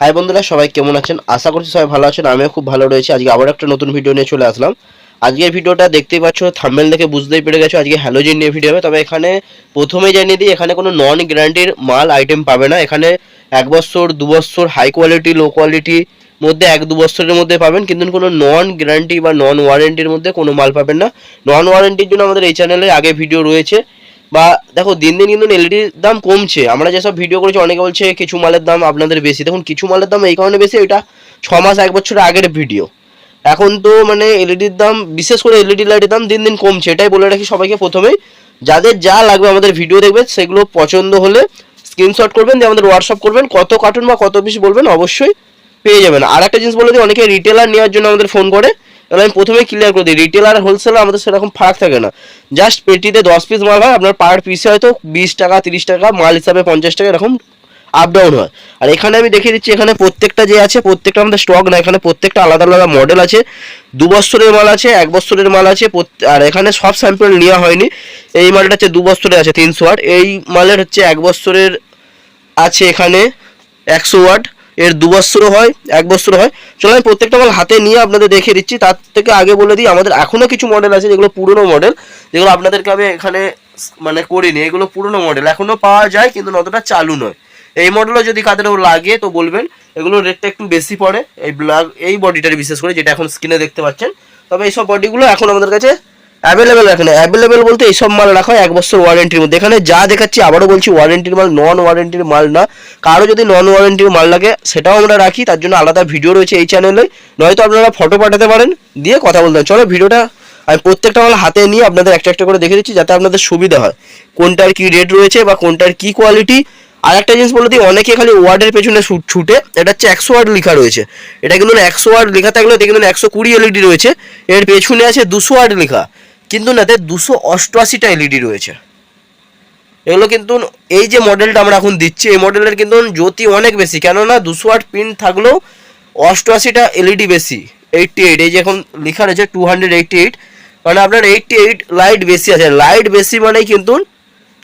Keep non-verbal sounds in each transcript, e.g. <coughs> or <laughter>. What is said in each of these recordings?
High বন্ধুরা, সবাই কেমন আছেন? আশা করছি সবাই ভালো আছেন, আমিও খুব ভালো রয়েছি। আজকে আবার একটা নতুন ভিডিও নিয়ে চলে আসলাম। আজকের ভিডিওটা দেখতেই পাচ্ছ থাম্বেল দেখে বুঝতেই পেরে গেছো, আজকে হ্যালোজিন নিয়ে ভিডিও হবে। তবে এখানে প্রথমে জানিয়ে দিই, এখানে কোনো নন গ্যারান্টির মাল আইটেম পাবে না। এখানে এক বছর, দু বছর হাই কোয়ালিটি লো কোয়ালিটি মধ্যে এক, দু বছরের মধ্যে পাবেন, কিন্তু কোনো নন গ্যারান্টি বা নন ওয়ারেন্টির মধ্যে কোনো মাল পাবেন না। নন ওয়ারেন্টির জন্য আমাদের এই চ্যানেলে আগে ভিডিও রয়েছে। বা দেখো দিন দিন কিন্তু এলইডির দাম কমছে। আমরা যেসব ভিডিও করেছি, অনেকে বলছে, কিছু মালের দাম আপনাদের বেশি। দেখুন, কিছু মালের দাম এই কারণে বেশি, এটা ছ মাস, এক বছর আগের ভিডিও এখন তো মানে এলইডির দাম, বিশেষ করে এলইডি লাইটের দাম দিন দিন কমছে, এটাই বলে রাখি সবাইকে প্রথমেই। যাদের যা লাগবে আমাদের ভিডিও দেখবে, সেগুলো পছন্দ হলে স্ক্রিনশট করবেন, দিয়ে আমাদের হোয়াটসঅ্যাপ করবেন, কত কার্টুন বা কত পিস বলবেন, অবশ্যই পেয়ে যাবেন। আর একটা জিনিস বলে দিই, অনেকে রিটেলার নেওয়ার জন্য আমাদের ফোন করে। তাহলে আমি প্রথমেই ক্লিয়ার করে দিই। রিটেল আর হোলসেলার আমাদের সেরকম ফারাক থাকে না। জাস্ট পেটিতে দশ পিস মাল হয়, আপনার পার পিসে হয়তো বিশ টাকা, তিরিশ টাকা, মাল হিসাবে পঞ্চাশ টাকা এরকম আপ ডাউন হয়। আর এখানে আমি দেখিয়ে দিচ্ছি, এখানে প্রত্যেকটা যে আছে, প্রত্যেকটা আমাদের স্টক না, এখানে প্রত্যেকটা আলাদা আলাদা মডেল আছে। দু বছরের মাল আছে, এক বছরের মাল আছে আর এখানে সব স্যাম্পল নেওয়া হয়নি। এই মালটা হচ্ছে দু বছরের আছে, তিনশো ওয়াট এই মালের হচ্ছে এক বছরের আছে এখানে একশো ওয়াট এর দু বছরও হয়, এক বছরও হয়। চলো আমি প্রত্যেকটা মাল হাতে নিয়ে আপনাদের দেখে দিচ্ছি। তার থেকে আগে বলে দিই, আমাদের এখনও কিছু মডেল আছে যেগুলো পুরনো মডেল যেগুলো আপনাদেরকে আমি এখানে মানে করিনি এগুলো পুরনো মডেল এখনও পাওয়া যায় কিন্তু অতটা চালু নয়। এই মডেলও যদি কাদেরও লাগে তো বলবেন। এগুলোর রেটটা একটু বেশি পড়ে, এই ব্লাগ এই বডিটার বিশেষ করে, যেটা এখন স্ক্রিনে দেখতে পাচ্ছেন। তবে এইসব বডিগুলো এখন আমাদের কাছে অ্যাভেলেবেল রাখে না অ্যাভেলেবেল বলতে এইসব মাল রাখা হয় এক বছর ওয়ারেন্টির মধ্যে। এখানে যা দেখাচ্ছি আবারও বলছি ওয়ারেন্টির মাল নন ওয়ারেন্টির মাল না। কারও যদি নন ওয়ারেন্টির মাল লাগে, সেটাও আমরা রাখি। তার জন্য আলাদা ভিডিও রয়েছে এই চ্যানেলে নয়তো আপনারা ফটো পাঠাতে পারেন, দিয়ে কথা বলতে। চলো ভিডিওটা আমি প্রত্যেকটা মাল হাতে নিয়ে আপনাদের একটা একটা করে দেখে দিচ্ছি, যাতে আপনাদের সুবিধা হয়। কোনটার কি রেট রয়েছে বা কোনটার কি কোয়ালিটি আর একটা জিনিস বলে দিই, অনেকে খালি ওয়ার্ডের পেছনে ছুট- এটা হচ্ছে একশো ওয়ার্ড লেখা রয়েছে। এটা কিন্তু একশো ওয়ার্ড লেখা থাকলেও কিন্তু একশো কুড়ি এলইডি রয়েছে। এর পেছনে আছে দুশো ওয়ার্ড লেখা। কিন্তু না দুশো অষ্টআশিটা এলইডি রয়েছে। এগুলো কিন্তু এই যে মডেলটা আমরা এখন দিচ্ছি, এই মডেলের কিন্তু জ্যোতি অনেক বেশি। কেননা, দুশো আট পিন থাকলেও অষ্টআশিটা এলইডি বেশি এইটটি এইট এই যে এখন লেখা রয়েছে টু হান্ড্রেড এইটটি এইট মানে আপনার এইটটি এইট লাইট বেশি আছে। লাইট বেশি মানেই কিন্তু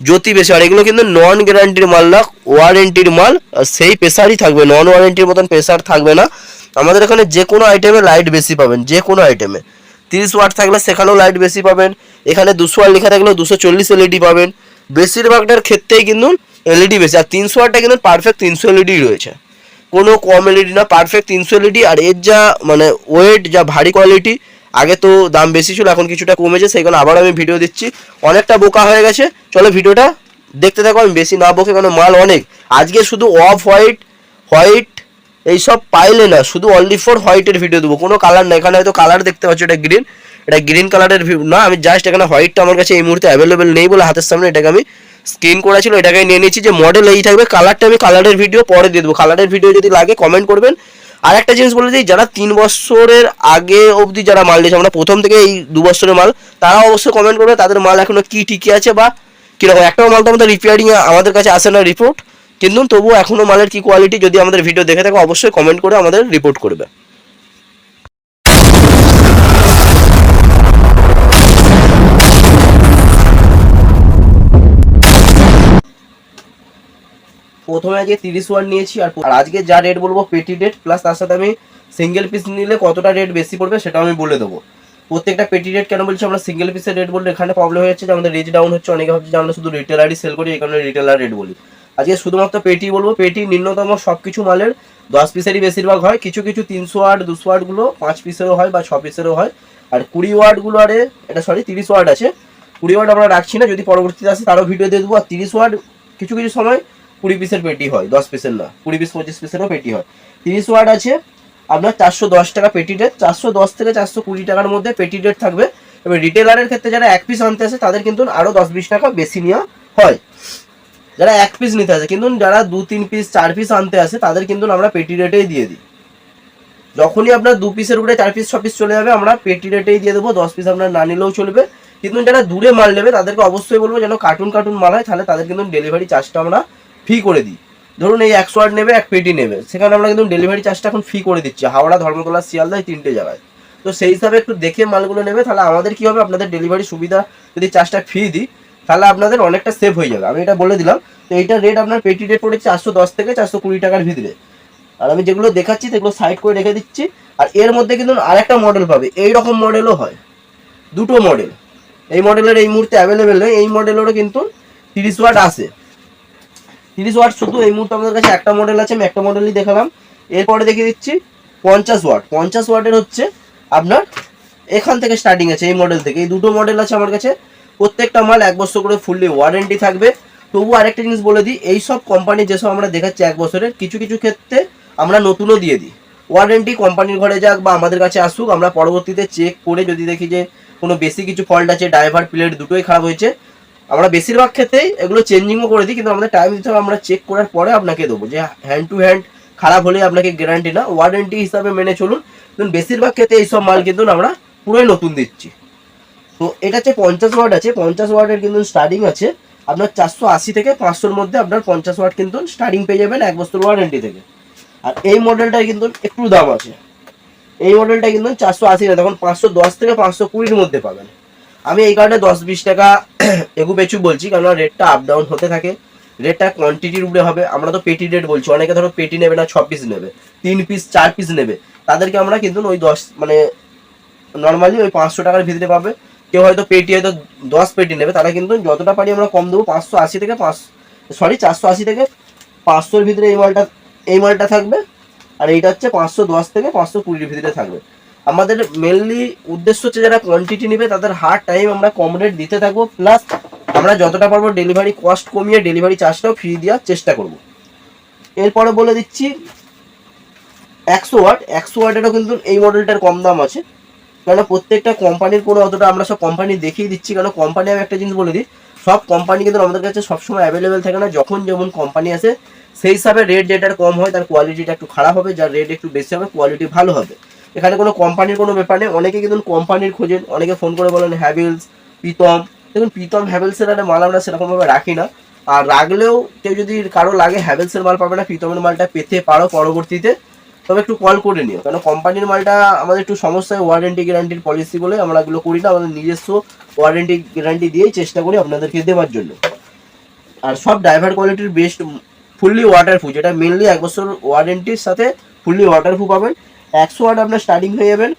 জ্যোতি বেশি। আর এগুলো কিন্তু নন গ্যারান্টির মাল না ওয়ারেন্টির মাল। সেই প্রেসারই থাকবে নন ওয়ারেন্টির মতন প্রেসার থাকবে না। আমাদের এখানে যে কোনো আইটেমে লাইট বেশি পাবেন, যে কোনো আইটেমে তিরিশ ওয়াট থাকলে সেখানেও লাইট বেশি পাবেন। এখানে দুশো ওয়াট লেখা থাকলেও দুশো চল্লিশ এলইডি পাবেন। বেশিরভাগটার ক্ষেত্রেই কিন্তু এলইডি বেশি। আর তিনশো ওয়াটটা কিন্তু পারফেক্ট তিনশো এলইডি রয়েছে। কোনো কম এলইডি না পারফেক্ট তিনশো এলইডি আর এর যা মানে ওয়েট যা ভারী কোয়ালিটি আগে তো দাম বেশি ছিল, এখন কিছুটা কমেছে, সেই কারণে আবার আমি ভিডিও দিচ্ছি। অনেকটা বোকা হয়ে গেছে। চলো ভিডিওটা দেখতে থাকো, আমি বেশি না বকে কারণ মাল অনেক। আজকে শুধু অফ হোয়াইট হোয়াইট এইসব পাইলে না, শুধু অনলি ফর হোয়াইটের ভিডিও দেবো। কোনো কালার না, এখানে হয়তো কালার দেখতে পাচ্ছ, এটা গ্রিন এটা গ্রিন কালারের না, আমি জাস্ট এখানে হোয়াইটটা আমার কাছে এই মুহূর্তে অ্যাভেলেবেল নেই বলে হাতের সামনে এটাকে আমি স্ক্রিন করা ছিল, এটাকে নিয়ে নিয়েছি। যে মডেল এই থাকবে কালারটা আমি কালারের ভিডিও পরে দিয়ে দেবো। কালারের ভিডিও যদি লাগে কমেন্ট করবেন। আর একটা জিনিস বলে দিই, যারা তিন বছরের আগে অবধি যারা মাল নিয়েছে, আমরা প্রথম থেকে এই দু বছরের মাল, তারা অবশ্যই কমেন্ট করবে, তাদের মাল এখনও কি ঠিকই আছে বা কীরকম। একটাও মাল তো আমাদের রিপেয়ারিং আমাদের কাছে আসে না রিপোর্ট কিন্তু তবুও এখনও মালের কি কোয়ালিটি যদি আমাদের ভিডিও দেখে থাকো, অবশ্যই কমেন্ট করে আমাদের রিপোর্ট করবে। প্রথমে আজকে তিরিশ ওয়াট নিয়েছি আর আজকে যা রেট বলব পেটি রেট প্লাস তার সাথে আমি সিঙ্গেল পিস নিলে কতটা রেট বেশি পড়বে সেটা আমি বলে দেবো। প্রত্যেকটা পেটি রেট কেন বলছি আমরা সিঙ্গেল পিসের রেট বললে এখানে প্রবলেম হয়ে যাচ্ছে যে আমাদের রিচ ডাউন হচ্ছে, অনেকে ভাবছে যে আমরা শুধু রিটেলারই সেল করি, এই কারণে রিটেলার রেট বলি। আজকে শুধুমাত্র পেটি বলব, পেটি নিম্নতম সব কিছু মালের, দশ পিসেরই বেশিরভাগ হয়। কিছু কিছু তিনশো ওয়াট দুশো ওয়াটগুলো পাঁচ পিসেরও হয় বা ছ পিসেরও হয়। আর কুড়ি ওয়াটগুলো আরে, এটা সরি তিরিশ ওয়াট আছে। কুড়ি ওয়াট আমরা রাখছি না, যদি পরবর্তীতে আসে তারও ভিডিও দিয়ে দেবো। আর তিরিশ ওয়াট কিছু কিছু সময় কুড়ি পিসের পেটি হয়, দশ পিসের না, কুড়ি পিস, পঁচিশ পিসেরও পেটি হয়। তিরিশ ওয়াট আছে, আপনার চারশো দশ টাকা পেটি রেট চারশো দশ থেকে চারশো কুড়ি টাকার মধ্যে পেটি রেট থাকবে। এবার রিটেলারের ক্ষেত্রে যারা এক পিস আনতে আসে, তাদের কিন্তু আরও দশ বিশ টাকা বেশি নেওয়া হয়। যারা এক পিস নিতে আসে, কিন্তু যারা দু, তিন পিস চার পিস আনতে আসে, তাদের কিন্তু আমরা পেটি রেটেই দিয়ে দিই। যখনই আপনার দু পিসের উপরে চার পিস ছ পিস চলে যাবে, আমরা পেটি রেটেই দিয়ে দেবো, দশ পিস আপনার না নিলেও চলবে। কিন্তু যারা দূরে মাল নেবে, তাদেরকে অবশ্যই বলব যেন কার্টুন কার্টুন মাল হয়, তাহলে তাদের কিন্তু ডেলিভারি চার্জটা আমরা ফ্রি করে দিই। ধরুন এই একশো আট নেবে, এক পেটি নেবে, সেখানে আমরা কিন্তু ডেলিভারি চার্জটা এখন ফ্রি করে দিচ্ছি। হাওড়া, ধর্মতলা, শিয়ালদা তিনটে জায়গায়। তো সেই হিসাবে একটু দেখে মালগুলো নেবে, তাহলে আমাদের কি হবে? আপনাদের ডেলিভারি সুবিধা যদি চার্জটা ফ্রি দিই তাহলে আপনাদের অনেকটা সেভ হয়ে যাবে। আমি এটা বলে দিলাম, তো এইটার রেট আপনার পেটি রেট পড়েছে চারশো দশ থেকে চারশো কুড়ি টাকার ভিতরে। আর আমি যেগুলো দেখাচ্ছি, সেগুলো সাইড করে রেখে দিচ্ছি। আর এর মধ্যে কিন্তু আরেকটা মডেল পাবে এই রকম মডেলও হয়। দুটো মডেল এই মডেলের এই মুহূর্তে অ্যাভেলেবেল নেই, এই মডেলেরও কিন্তু তিরিশ ওয়াট আসে তিরিশ ওয়াট শুধু এই মুহূর্তে আমাদের কাছে একটা মডেল আছে, আমি একটা মডেলই দেখালাম। এরপরে দেখিয়ে দিচ্ছি, পঞ্চাশ ওয়াট পঞ্চাশ ওয়াটের হচ্ছে আপনার এখান থেকে স্টার্টিং আছে, এই মডেল থেকে। এই দুটো মডেল আছে আমার কাছে প্রত্যেকটা মাল এক বছর করে ফুললি ওয়ারেন্টি থাকবে। তবু আরেকটা জিনিস বলে দিই এই সব কোম্পানি যেসব আমরা দেখাচ্ছি এক বছরের, কিছু কিছু ক্ষেত্রে আমরা নতুনও দিয়ে দিই। ওয়ারেন্টি কোম্পানির ঘরে যাক বা আমাদের কাছে আসুক, আমরা পরবর্তীতে চেক করে যদি দেখি যে কোনো বেশি কিছু ফল্ট আছে ড্রাইভার প্লেট দুটোই খারাপ হয়েছে, আমরা বেশিরভাগ ক্ষেত্রেই এগুলো চেঞ্জিংও করে দিই, কিন্তু আমাদের টাইম দিতে হবে আমরা চেক করার পরে আপনাকে দেবো যে হ্যান্ড টু হ্যান্ড খারাপ হলে আপনাকে গ্যারান্টি না। ওয়ারেন্টি হিসাবে মেনে চলুন। বেশিরভাগ ক্ষেত্রে এইসব মাল কিন্তু আমরা পুরোই নতুন দিচ্ছি। তো এটা হচ্ছে পঞ্চাশ ওয়াট আছে, পঞ্চাশ ওয়াটের কিন্তু স্টার্টিং আছে। আপনার চারশো আশি থেকে পাঁচশোর মধ্যে আপনার পঞ্চাশ ওয়াট কিন্তু স্টার্টিং পেয়ে যাবেন এক বছর ওয়ারেন্টি থেকে। আর এই মডেলটার কিন্তু একটু দাম আছে। এই মডেলটা কিন্তু চারশো আশি না, তখন পাঁচশো দশ থেকে পাঁচশো কুড়ির মধ্যে পাবেন। আমি এই কারণে দশ বিশ টাকা <coughs> এগু পেছু বলছি কারণ রেটটা আপ ডাউন হতে থাকে। রেটটা কোয়ান্টিটির উপরে হবে। আমরা তো পেটি রেট বলছি, অনেকে ধরো পেটি নেবে না, ছ পিস নেবে, তিন পিস চার পিস নেবে। তাদেরকে আমরা কিন্তু ওই দশ মানে নর্মালি ওই পাঁচশো টাকার ভিতরে পাবে। কেউ হয়তো পেটি হয়তো দশ পেটি নেবে, তারা কিন্তু যতটা পারি আমরা কম দেবো, পাঁচশো আশি থেকে পাঁচ সরি চারশো আশি থেকে পাঁচশোর ভিতরে এই মালটা এই মালটা থাকবে, আর এইটা হচ্ছে পাঁচশো দশ থেকে পাঁচশো কুড়ির ভিতরে থাকবে। আমাদের মেনলি উদ্দেশ্য হচ্ছে যারা কোয়ান্টিটি নেবে, তাদের হার টাইম আমরা কম রেট দিতে থাকব প্লাস আমরা যতটা পারব ডেলিভারি কস্ট কমিয়ে ডেলিভারি চার্জটাও ফ্রি দেওয়ার চেষ্টা করব। এরপরে বলে দিচ্ছি, একশো ওয়াট একশো ওয়াটেরও কিন্তু এই মডেলটার কম দাম আছে। কেন প্রত্যেকটা কোম্পানির কোনো অতটা আমরা সব কোম্পানি দেখিয়ে দিচ্ছি কেন কোম্পানি আমি একটা জিনিস বলে দিই, সব কোম্পানি কিন্তু আমাদের কাছে সবসময় অ্যাভেলেবেল থাকে না, যখন যেমন কোম্পানি আসে, সেই হিসাবে রেট যেটার কম হয়, তার কোয়ালিটিটা একটু খারাপ হবে, যার রেট একটু বেশি হবে কোয়ালিটি ভালো হবে। এখানে কোনো কোম্পানির কোনো ব্যাপার নেই, অনেকে কিন্তু কোম্পানির খোঁজেন, অনেকে ফোন করে বলেন হ্যাভেলস প্রীতম। দেখুন, প্রীতম হ্যাভেলসের একটা মাল আমরা সেরকমভাবে রাখি না। আর রাখলেও কেউ যদি কারও লাগে হ্যাভেলসের মাল পাবে না, প্রীতমের মালটা পেতে পারো পরবর্তীতে। তবে একটু কল করে নিও। কেন কোম্পানির মালটা আমাদের একটু সমস্যা ওয়ারেন্টি গ্যারান্টির পলিসি বলে আমরা এগুলো করি না, আমাদের নিজস্ব ওয়ারেন্টি গ্যারান্টি দিয়েই চেষ্টা করি আপনাদেরকে দেওয়ার জন্য। আর সব ড্রাইভার কোয়ালিটির বেস্ট ফুললি ওয়াটারপ্রুফ যেটা মেনলি এক বছর ওয়ারেন্টির সাথে ফুললি ওয়াটারপ্রুফ পাবেন। একশো ওয়াট আপনার স্টার্টিং হয়ে যাবেন।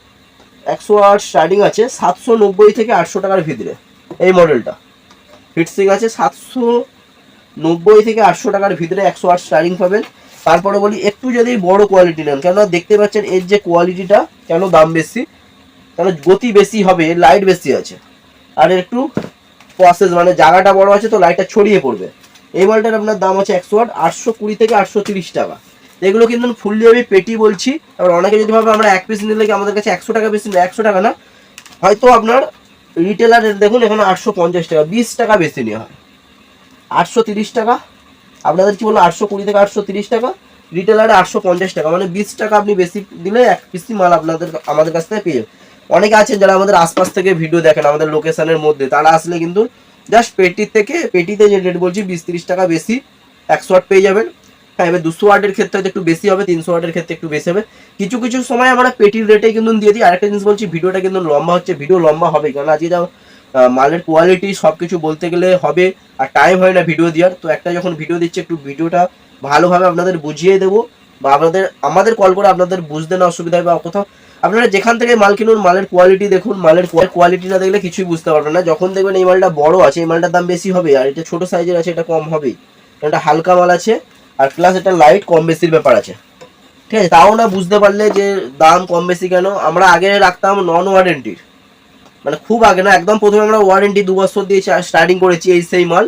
একশো ওয়াট স্টার্টিং আছে সাতশো নব্বই থেকে আটশো টাকার ভিতরে এই মডেলটা হিটসিং আছে সাতশো নব্বই থেকে আটশো টাকার ভিতরে একশো আট স্টার্টিং পাবেন। তারপরে বলি, একটু যদি বড় কোয়ালিটি নেন কেন দেখতে পাচ্ছেন এর যে কোয়ালিটিটা কেন দাম বেশি? কেন গতি বেশি হবে লাইট বেশি আছে। আর একটু প্রসেস মানে জায়গাটা বড় আছে তো লাইটটা ছড়িয়ে পড়বে। এই মালটার আপনার দাম আছে একশো আট, আটশো কুড়ি থেকে আটশো তিরিশ টাকা। এগুলো কিন্তু ফুললি আমি পেটি বলছি। এবার অনেকে যদি ভাবে আমরা এক পিস নিলে কি আমাদের কাছে একশো টাকা বেশি? না, একশো টাকা না। হয়তো আপনার রিটেলারের দেখুন এখানে আটশো পঞ্চাশ টাকা, বিশ টাকা বেশি নেওয়া হয়। আটশো তিরিশ টাকা আপনাদের কি বলল আটশো কুড়ি থেকে আটশো তিরিশ টাকা? রিটেলারে আটশো পঞ্চাশ টাকা মানে বিশ টাকা আপনি বেশি দিলে এক পিসি মাল আপনাদের আমাদের কাছ থেকে পেয়ে অনেকে আছেন যারা আমাদের আশপাশ থেকে ভিডিও দেখেন আমাদের লোকেশনের মধ্যে। তারা আসলে কিন্তু জাস্ট পেটির থেকে পেটিতে যে রেট বলছি বিশ তিরিশ টাকা বেশি একশো ওয়াট পেয়ে যাবেন। হ্যাঁ এবার দুশো ওয়াটের ক্ষেত্রে একটু বেশি হবে তিনশো ওয়াটের ক্ষেত্রে একটু বেশি হবে। কিছু কিছু সময় আমরা পেটির রেটে কিন্তু দিয়ে দিই। আরেকটা জিনিস বলছি ভিডিওটা কিন্তু লম্বা হচ্ছে ভিডিও লম্বা হবে কারণ আজকে যা আহ, মালের কোয়ালিটি সব কিছু বলতে গেলে হবে, আর টাইম হয় না ভিডিও দেওয়ার, তো একটা যখন ভিডিও দিচ্ছে, একটু ভিডিওটা ভালোভাবে আপনাদের বুঝিয়ে দেবো, বা আপনাদের, আমাদের কল করে আপনাদের বুঝতে না অসুবিধা হয় বা কোথাও। আপনারা যেখান থেকে মাল কিনুন, মালের কোয়ালিটি দেখুন, মালের কোয়ালিটি না দেখলে কিছুই বুঝতে পারবেন না। যখন দেখবেন এই মালটা বড় আছে, এই মালটার দাম বেশি হবে, আর এটা ছোট সাইজের আছে, এটা কম কারণ এটা হালকা মাল আছে, আর প্লাস এটা লাইট কম বেশির ব্যাপার আছে। ঠিক আছে? তাও না বুঝতে পারলে যে দাম কম বেশি কেন? আমরা আগে রাখতাম নন ওয়ারেন্টির মানে খুব আগে না, একদম প্রথমে আমরা ওয়ারেন্টি দু বছর দিয়ে স্টার্টিং করেছি এই সেই মাল।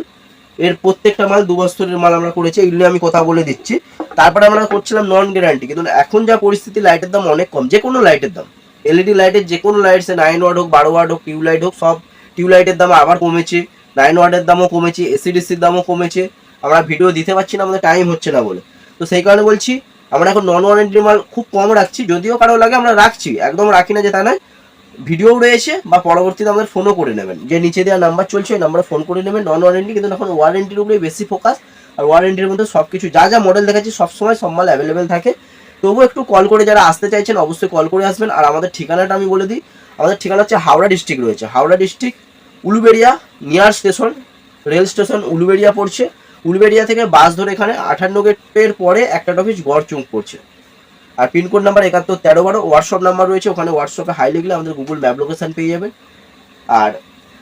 এর প্রত্যেকটা মাল দু বছরের মাল আমরা করেছি এগুলো আমি কথা বলে দিচ্ছি। তারপরে আমরা করছিলাম নন গ্যারান্টি কিন্তু এখন যা পরিস্থিতি লাইটের দাম অনেক কম। যে কোনো লাইটের দাম এলইডি লাইটের যে কোনো লাইট সে নাইন ওয়াট হোক, বারো ওয়াট হোক টিউব লাইট হোক, সব টিউব লাইটের দাম আবার কমেছে। নাইন ওয়াটের দামও কমেছে এসিডিসির দামও কমেছে। আমরা ভিডিও দিতে পারছি না, আমাদের টাইম হচ্ছে না বলে। তো সেই কারণে বলছি, আমরা এখন নন ওয়ারেন্টির মাল খুব কম রাখছি। যদিও কারও লাগে, আমরা রাখছি। একদম রাখি না যে তা নয়। ভিডিও রয়েছে বা পরবর্তীতে আমাদের ফোনও করে নেবেন। যে নিচে দেওয়া নাম্বার চলছে ওই নাম্বারে ফোন করে নেবেন। নন ওয়ারেন্টি কিন্তু এখন ওয়ারেন্টির উপরে বেশি ফোকাস আর ওয়ারেন্টির মধ্যে সব কিছু যা যা মডেল দেখাচ্ছি সবসময় সব মাল অ্যাভেলেবেল থাকে। তবুও একটু কল করে যারা আসতে চাইছেন, অবশ্যই কল করে আসবেন। আর আমাদের ঠিকানাটা আমি বলে দিই। আমাদের ঠিকানা হচ্ছে হাওড়া ডিস্ট্রিক্ট রয়েছে। Howrah district Uluberia near station rail station Uluberia পড়ছে। উলুবেড়িয়া থেকে বাস ধরে এখানে আঠান্ন গেটের পরে একটা অফিস গড়চুং পড়ছে। আর পিনকোড নাম্বার একাত্তর, তেরো বারো হোয়াটসঅ্যাপ নাম্বার রয়েছে, ওখানে হোয়াটসঅ্যাপে হাই লিখলে আমাদের গুগল ম্যাপ লোকেশন পেয়ে যাবে আর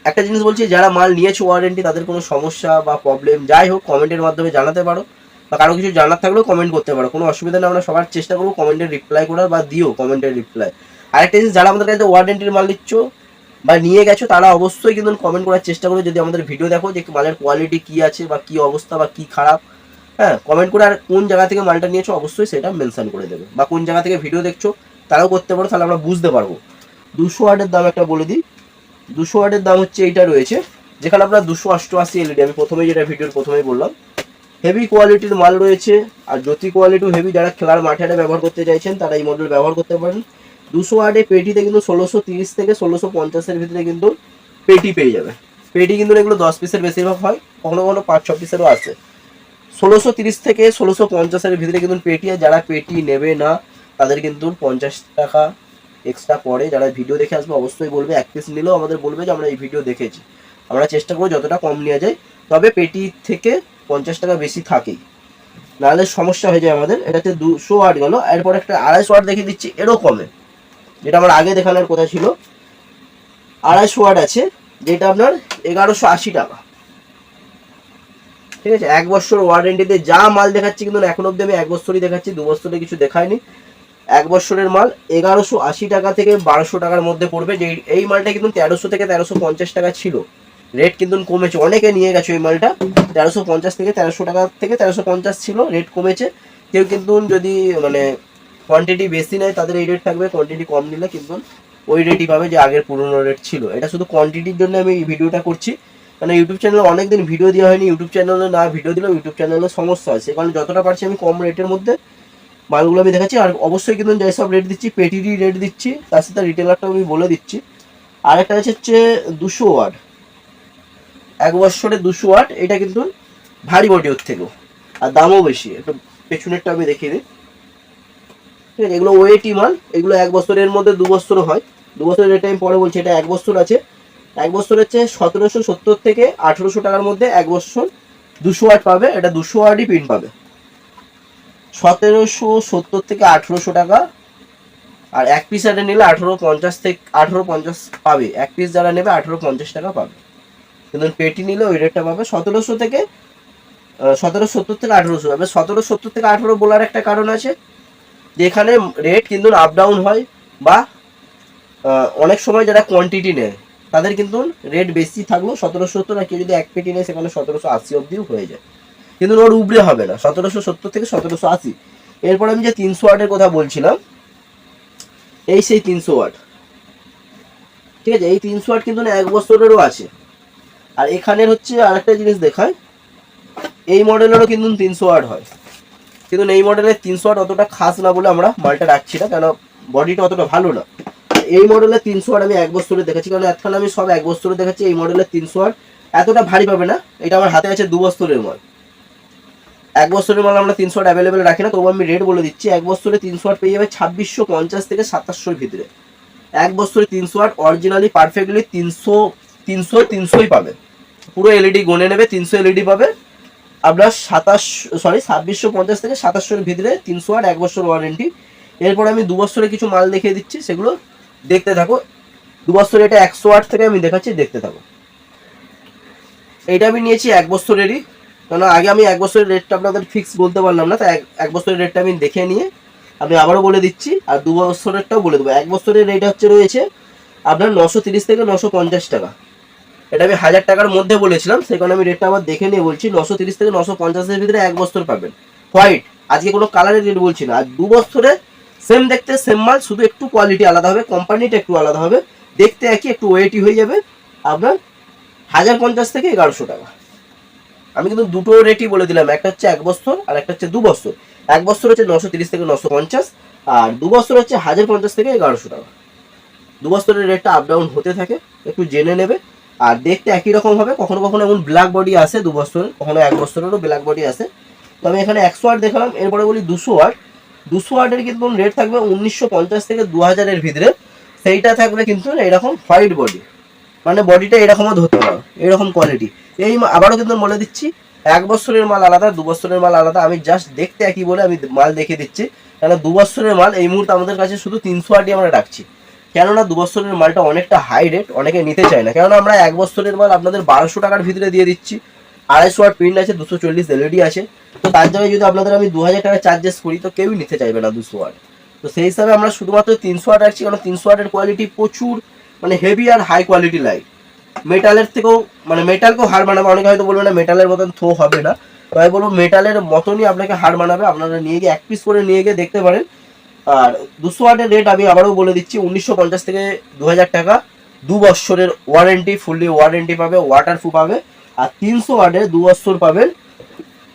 একটা জিনিস বলছি, যারা মাল নিয়েছে ওয়ারেন্টি তাদের কোনো সমস্যা বা প্রবলেম যাই হোক কমেন্টের মাধ্যমে জানাতে পারো। বা কারও কিছু জানার থাকলেও কমেন্ট করতে পারো। কোনো অসুবিধা নেই, আমরা সবার চেষ্টা করব কমেন্টের রিপ্লাই করার বা দিও কমেন্টের রিপ্লাই আরেকটা জিনিস, যারা আমাদের কাছে ওয়ারেন্টির মাল নিচ্ছ বা নিয়ে গেছো, তারা অবশ্যই কিন্তু কমেন্ট করার চেষ্টা করো যদি আমাদের ভিডিও দেখো যে মালের কোয়ালিটি কি আছে বা কি অবস্থা বা কি খারাপ হ্যাঁ কমেন্ট করে আর কোন জায়গা থেকে মালটা নিয়েছো অবশ্যই সেটা মেনশন করে দেবে। বা কোন জায়গা থেকে ভিডিও দেখছ তারাও করতে পারো, তাহলে আমরা বুঝতে পারব। দুশো ওয়াটের দাম একটা বলে দিই। দুশো ওয়াটের দাম হচ্ছে এইটা রয়েছে, যেখানে আপনার দুশো অষ্টআশি এলইডি আমি প্রথমেই যেটা ভিডিওর প্রথমেই বললাম। হেভি কোয়ালিটির মাল রয়েছে, আর জ্যোতি কোয়ালিটিও হেভি যারা খেলার মাঠে ব্যবহার করতে চাইছেন, তারা এই মডেল ব্যবহার করতে পারেন। দুশো ওয়াটে পেটিতে কিন্তু ষোলোশো তিরিশ থেকে ষোলোশো পঞ্চাশের ভিতরে কিন্তু পেটি পেয়ে যাবে। পেটি কিন্তু এগুলো দশ পিসের বেশিরভাগ হয়, কখনো কখনো পাঁচ, ছ পিসেরও আছে। ষোলোশো তিরিশ থেকে ষোলোশো পঞ্চাশের ভিতরে কিন্তু পেটি আর যারা পেটি নেবে না, তাদের কিন্তু পঞ্চাশ টাকা এক্সট্রা পরে যারা ভিডিও দেখে আসবে অবশ্যই বলবে, এক পিস নিলেও আমাদের বলবে যে, আমরা এই ভিডিও দেখেছি। আমরা চেষ্টা করব যতটা কম নেওয়া যায়, তবে পেটি থেকে পঞ্চাশ টাকা বেশি থাকেই। নাহলে সমস্যা হয়ে যায় আমাদের। এটা হচ্ছে দুশো ওয়াট গেল। এরপর একটা আড়াইশো ওয়াট দেখিয়ে দিচ্ছি, এরও কমে। যেটা আমার আগে দেখানোর কথা ছিল। আড়াইশো ওয়াট আছে, যেটা আপনার এগারোশো আশি টাকা। ঠিক আছে, এক বছর ওয়ারেন্টিতে যা মাল দেখাচ্ছি কিন্তু এখন অব্দি আমি এক বছরই দেখাচ্ছি, দু বছরে কিছু দেখায়নি। এক বছরের মাল এগারোশো আশি টাকা থেকে বারোশো টাকার মধ্যে পড়বে যে এই মালটা কিন্তু তেরোশো থেকে তেরোশো পঞ্চাশ টাকা ছিল। রেট কিন্তু কমেছে, অনেকে নিয়ে গেছে ওই মালটা, তেরোশো পঞ্চাশ থেকে তেরোশো টাকা থেকে তেরোশো পঞ্চাশ ছিল রেট কমেছে। কেউ কিন্তু যদি মানে কোয়ান্টিটি বেশি নেয়, তাদের এই রেট থাকবে কোয়ান্টিটি কম নিলে কিন্তু ওই রেটই পাবে যে আগের পুরনো রেট ছিল। এটা শুধু কোয়ান্টিটির জন্য আমি এই ভিডিওটা করছি। মানে ইউটিউব চ্যানেলে অনেকদিন ভিডিও দেওয়া হয়নি ইউটিউব চ্যানেলে না ভিডিও দিলেও ইউটিউব চ্যানেলে সমস্যা আছে কারণ যতটা পারছি আমি কম রেটের মধ্যে মালগুলো আমি দেখাচ্ছি। আর অবশ্যই কিন্তু যাই সব রেট দিচ্ছি পেটিরই রেট দিচ্ছি, তার সাথে রিটেলারটাও আমি বলে দিচ্ছি। আর একটা আছে হচ্ছে দুশো ওয়াট এক বছরে দুশো ওয়াট এটা কিন্তু ভারী বডি ওর থেকেও। আর দামও বেশি, একটু পেছনেরটা আমি দেখিয়ে দিই। ঠিক আছে, এগুলো ওয়েটি মাল, এগুলো এক বছরের মধ্যে দু বছরও হয়। দু বছরের রেট আমি পরে বলছি, এটা এক বছর আছে। এক বছর হচ্ছে সতেরোশো সত্তর থেকে আঠেরোশো টাকার মধ্যে এক বছর দুশো ওয়াট পাবে, এটা দুশো ওয়াটই প্রিন্ট পাবে। সতেরোশো সত্তর থেকে আঠেরোশো টাকা, আর এক পিস এটা নিলে আঠেরো পঞ্চাশ থেকে, আঠেরো পঞ্চাশ পাবে। এক পিস যারা নেবে আঠেরো পঞ্চাশ টাকা পাবে। কিন্তু পেটি নিলে ওই রেটটা পাবে সতেরোশো থেকে সতেরো সত্তর থেকে আঠেরোশো। পাবে সতেরো সত্তর থেকে আঠেরো বলার একটা কারণ আছে যে এখানে রেট কিন্তু আপ ডাউন হয় বা অনেক সময় যারা কোয়ান্টিটি নেয় তাদের কিন্তু রেট বেশি থাকলেও সতেরোশো সত্তর আর কেউ যদি এক পেটি নেয়, সেখানে সতেরোশো আশি অবধিও হয়ে যায়। কিন্তু ওর উপরে হবে না, সতেরোশো সত্তর থেকে সতেরোশো আশি। এরপর আমি যে তিনশো ওয়াটের কথা বলছিলাম, এই সেই তিনশো ওয়াট। ঠিক আছে, এই তিনশো ওয়াট কিন্তু এক বছরেরও আছে। আর এখানের হচ্ছে আরেকটা জিনিস দেখায় এই মডেলেরও কিন্তু তিনশো ওয়াট হয়। কিন্তু এই মডেলের তিনশো ওয়াট অতটা খাস না বলে আমরা মালটা রাখছি না, কেন বডিটা অতটা ভালো না। এই মডেলের তিনশো ওয়াট আমি এক বছরে দেখেছি কারণ এতক্ষণ আমি সব এক বছরে দেখাচ্ছি এই মডেলের তিনশো ওয়াট এতটা ভারী পাবে না, এটা আমার হাতে আছে দু বছরের মাল এক বছরের মাল আমরা তিনশো ওয়াট অ্যাভেলেবেল রাখি না তবু আমি রেট বলে দিচ্ছি, এক বছরে তিনশো ওয়াট পেয়ে যাবে ছাব্বিশশো পঞ্চাশ থেকে সাতাশশোর ভিতরে। এক বছরে তিনশো ওয়াট অরিজিনালি পারফেক্টলি তিনশো তিনশো, তিনশোই পাবে। পুরো এলইডি গনে নেবে, তিনশো এলইডি পাবে। আপনার সাতাশ সরি ছাব্বিশশো পঞ্চাশ থেকে সাতাশশোর ভিতরে তিনশো ওয়াট এক বছর ওয়ারেন্টি এরপর আমি দু বছরে কিছু মাল দেখিয়ে দিচ্ছি, সেগুলো দেখতে থাকো। দু বছর এটা একশো ওয়াট থেকে আমি দেখাচ্ছি, দেখতে থাকো। এইটা আমি নিয়েছি এক বছরেরই। কারণ আগে আমি এক বছরের রেটটা আপনাদের ফিক্স বলতে পারলাম না, তাই এক- এক বছরের রেটটা আমি দেখে নিয়ে আমি আবারও বলে দিচ্ছি, আর দু বছরেরটাও বলে দেবো। এক বছরের রেট হচ্ছে রয়েছে আপনার নশো তিরিশ থেকে নশো পঞ্চাশ টাকা। এটা আমি হাজার টাকার মধ্যে বলেছিলাম, সেই কারণে আমি রেটটা আবার দেখে নিয়ে বলছি, নশো তিরিশ থেকে নশো পঞ্চাশের ভিতরে এক বছর পাবেন। হোয়াইট, আজকে কোনো কালারের রেট বলছি না। আর দু বছরে সেম দেখতে সেম মাল, শুধু একটু কোয়ালিটি আলাদা হবে কোম্পানিটা একটু আলাদা হবে। দেখতে একই, একটু ওয়েটি হয়ে যাবে। আপনার হাজার পঞ্চাশ থেকে এগারোশো টাকা। আমি কিন্তু দুটো রেটই বলে দিলাম, একটা হচ্ছে এক বছর আর একটা হচ্ছে দু বছর। এক বছর হচ্ছে নশো তিরিশ থেকে নশো পঞ্চাশ আর দু বছর হচ্ছে হাজার পঞ্চাশ থেকে এগারোশো টাকা। দু বছরের রেটটা আপ ডাউন হতে থাকে, একটু জেনে নেবে। আর দেখতে একই রকম হবে, কখনো কখনো এমন ব্ল্যাক বডি আসে দু বছরের কখনো এক বছরেরও ব্ল্যাক বডি আসে। তো আমি এখানে একশো আট দেখালাম, এরপরে বলি দুশো ওয়াট দুশো আটের কিন্তু রেট থাকবে উনিশশো পঞ্চাশ থেকে দু হাজারের ভিতরে। সেইটা থাকবে কিন্তু এরকম হোয়াইট বডি মানে বডিটা এরকমও ধরতে পারো, এরকম কোয়ালিটি এই আবারও কিন্তু বলে দিচ্ছি, এক বছরের মাল আলাদা, দু বছরের মাল আলাদা। আমি জাস্ট দেখতে একই বলে আমি মাল দেখিয়ে দিচ্ছি। কেন দু বছরের মাল এই মুহূর্তে আমাদের কাছে শুধু তিনশো আটই আমরা রাখছি। কেননা দু বছরের মালটা অনেকটা হাই রেট অনেকে নিতে চায় না। কেননা আমরা এক বছরের মাল আপনাদের বারোশো টাকার ভিতরে দিয়ে দিচ্ছি। আড়াইশো ওয়াট প্রিন্ট আছে, দুশো চল্লিশ এলইডি আছে। তো তার জায়গায় যদি আপনাদের আমি দু হাজার টাকা চার্জেস করি, তো কেউই নিতে চাইবে না দুশো ওয়াট তো সেই হিসাবে আমরা শুধুমাত্র তিনশো ওয়াট রাখছি কারণ তিনশো ওয়াটের কোয়ালিটি প্রচুর মানে হেভি আর হাই কোয়ালিটি লাইট মেটালের থেকেও মানে মেটালকেও হার বানাবে অনেকে হয়তো বলবে না মেটালের মতন থো হবে না। তো আমি বলব মেটালের মতনই আপনাকে হার বানাবে আপনারা নিয়ে গিয়ে এক পিস করে নিয়ে গিয়ে দেখতে পারেন। আর দুশো ওয়াটের রেট আমি আবারও বলে দিচ্ছি, উনিশশো পঞ্চাশ থেকে দু হাজার টাকা, দু বছরের ওয়ারেন্টি ফুললি ওয়ারেন্টি পাবে ওয়াটার প্রুফ পাবে। আর তিনশো ওয়াটের দু বছর পাবেন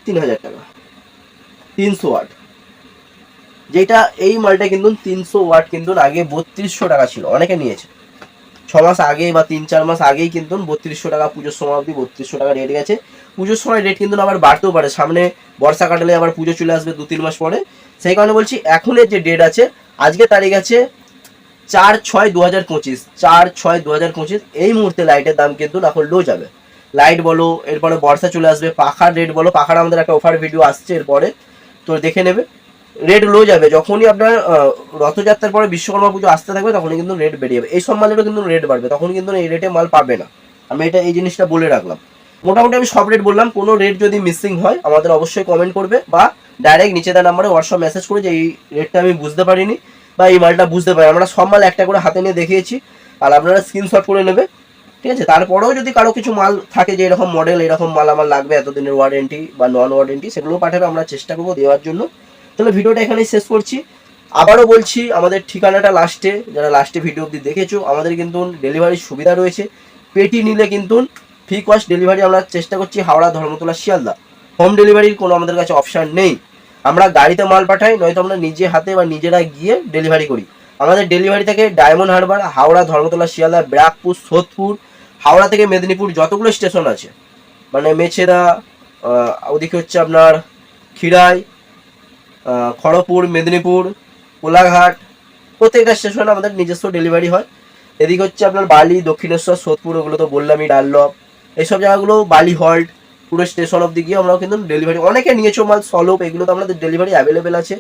তিন হাজার টাকা। তিনশো ওয়াট। যেটা এই মালটা কিন্তু তিনশো ওয়াট কিন্তু আগে বত্রিশশো টাকা ছিল, অনেকে নিয়েছে। ছ মাস আগে বা তিন চার মাস আগেই কিন্তু বত্রিশশো টাকা পুজোর সময় অবধি বত্রিশশো টাকা রেট গেছে। পুজোর সময় রেট কিন্তু আবার বাড়তেও পারে, সামনে বর্ষা কাটালে আবার পুজো চলে আসবে দু তিন মাস পরে। সেই কারণে বলছি, এখনের যে ডেট আছে, আজকে তারিখ আছে চার ছয় দু হাজার পঁচিশ, চার ছয় দু হাজার পঁচিশ, এই মুহূর্তে লাইটের দাম কিন্তু এখন লো যাবে। লাইট বলো, এরপরে বর্ষা চলে আসবে, পাখার রেট বলো, পাখার আমাদের একটা অফার ভিডিও আসছে এরপরে, তো দেখে নেবে। রেট লো যাবে, যখনই আপনার রথযাত্রার পরে বিশ্বকর্মা পুজো আসতে থাকবে, তখনই কিন্তু রেট বেড়ে যাবে। এই সব মালেরও কিন্তু রেট বাড়বে তখন কিন্তু এই রেটে মাল পাবে না। আমি এটা, এই জিনিসটা বলে রাখলাম। মোটামুটি আমি সব রেট বললাম, কোনো রেট যদি মিসিং হয়, আমাদের অবশ্যই কমেন্ট করবে, বা ডাইরেক্ট নিচে দেওয়া নাম্বারে হোয়াটসঅ্যাপ মেসেজ করে যে, এই রেটটা আমি বুঝতে পারিনি, বা এই মালটা বুঝতে পারি। আমরা সব মাল একটা করে হাতে নিয়ে দেখিয়েছি, আর আপনারা স্ক্রিনশট করে নেবে। ঠিক আছে? তারপরেও যদি কারও কিছু মাল থাকে যে এরকম মডেল এরকম মাল আমার লাগবে এতদিনের ওয়ারেন্টি বা নন ওয়ারেন্টি সেগুলো পাঠাবে, আমরা চেষ্টা করব দেওয়ার জন্য। তাহলে ভিডিওটা এখানেই শেষ করছি। আবারও বলছি, আমাদের ঠিকানাটা লাস্টে যারা লাস্টে ভিডিও অবধি দেখেছ, আমাদের কিন্তু ডেলিভারির সুবিধা রয়েছে। পেটি নিলে কিন্তু ফ্রি কস্ট ডেলিভারি আমরা চেষ্টা করছি হাওড়া, ধর্মতলা, শিয়ালদা। হোম ডেলিভারির কোনো আমাদের কাছে অপশান নেই। আমরা গাড়িতে মাল পাঠাই, নয়তো আমরা নিজে হাতে বা নিজেরা গিয়ে ডেলিভারি করি। আমাদের ডেলিভারি থেকে ডায়মন্ড হারবার হাওড়া, ধর্মতলা, শিয়ালদা, ব্যারাকপুর, সোদপুর হাওড়া থেকে মেদিনীপুর যতগুলো স্টেশন আছে মানে মেছেদা ওদিকে হচ্ছে আপনার খিরাই খড়গপুর, মেদিনীপুর, কোলাঘাট, প্রত্যেকটা স্টেশনে আমাদের নিজস্ব ডেলিভারি হয়। এদিকে হচ্ছে আপনার বালি, দক্ষিণেশ্বর, সোদপুর, ওগুলো তো বললামই, ডাল্লপ, এইসব জায়গাগুলো বালি হল্ট পুরো স্টেশন অব্দি গিয়ে আমরাও কিন্তু ডেলিভারি অনেকে নিয়েছো মাল, সলপ, এগুলো তো আমাদের ডেলিভারি অ্যাভেলেবেল আছে।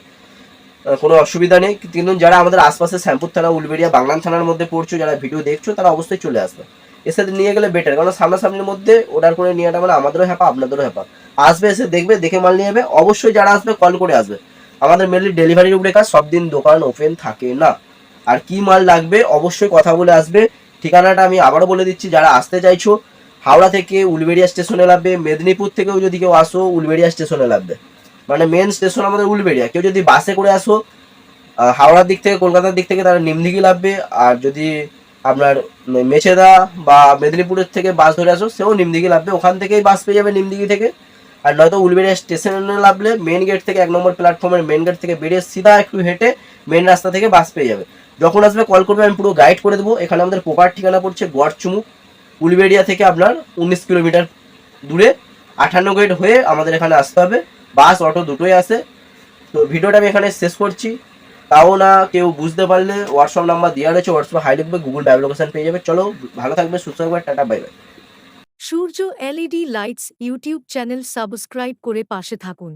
কোনো অসুবিধা নেই, কিন্তু যারা আমাদের আশপাশে শ্যামপুর থানা, উলবেড়িয়া, বাংলান থানার মধ্যে পড়ছো, যারা ভিডিও দেখছ, তারা অবশ্যই চলে আসবে। এসে নিয়ে গেলে বেটার কারণ সামনাসামনির মধ্যে অর্ডার করে নিয়ে মানে আমাদেরও হ্যাপা, আপনাদেরও হ্যাপা। আসবে, এসে দেখবে, দেখে মাল নিয়ে যাবে অবশ্যই যারা আসবে কল করে আসবে। আমাদের মেনলি ডেলিভারির উপরে কাজ সব দিন দোকান ওপেন থাকে না। আর কি মাল লাগবে, অবশ্যই কথা বলে আসবে। ঠিকানাটা আমি আবারও বলে দিচ্ছি, যারা আসতে চাইছো, হাওড়া থেকে উলবেড়িয়া স্টেশনে লাগবে, মেদিনীপুর থেকেও যদি কেউ আসো, উলবেড়িয়া স্টেশনে লাগবে। মানে মেন স্টেশন আমাদের উলবেড়িয়া। কেউ যদি বাসে করে আসো হাওড়ার দিক থেকে, কলকাতার দিক থেকে, তারা নিমদিঘি নামবে আর যদি আপনার মেছেদা বা মেদিনীপুরের থেকে বাস ধরে আসো, সেও নিমদিঘি নামবে ওখান থেকেই বাস পেয়ে যাবে নিমদিঘি থেকে। আর নয়তো উলবেড়িয়া স্টেশনে নামলে মেন গেট থেকে এক নম্বর প্ল্যাটফর্মের মেন গেট থেকে বেরিয়ে সিধা একটু হেঁটে মেন রাস্তা থেকে বাস পেয়ে যাবে। যখন আসবে কল করবে, আমি পুরো গাইড করে দেবো। এখানে আমাদের প্রপার ঠিকানা পড়ছে গড়চুমুক উলবেড়িয়া থেকে আপনার উনিশ কিলোমিটার দূরে। আঠান্ন গেট হয়ে আমাদের এখানে আসতে হবে। বাস, অটো দুটোই আসে তো ভিডিওটা আমি এখানে শেষ করছি। তাও না কেউ বুঝতে পারলে হোয়াটসঅ্যাপ নাম্বার দেওয়া রয়েছে হোয়াটসঅ্যাপ হাই লিখবে গুগল ড্রাইভ লোকেশন পেয়ে যাবে। চলো, ভালো থাকবে, সুস্থ থাকবে, tata bye bye Surya LED lights YouTube channel subscribe করে পাশে থাকুন।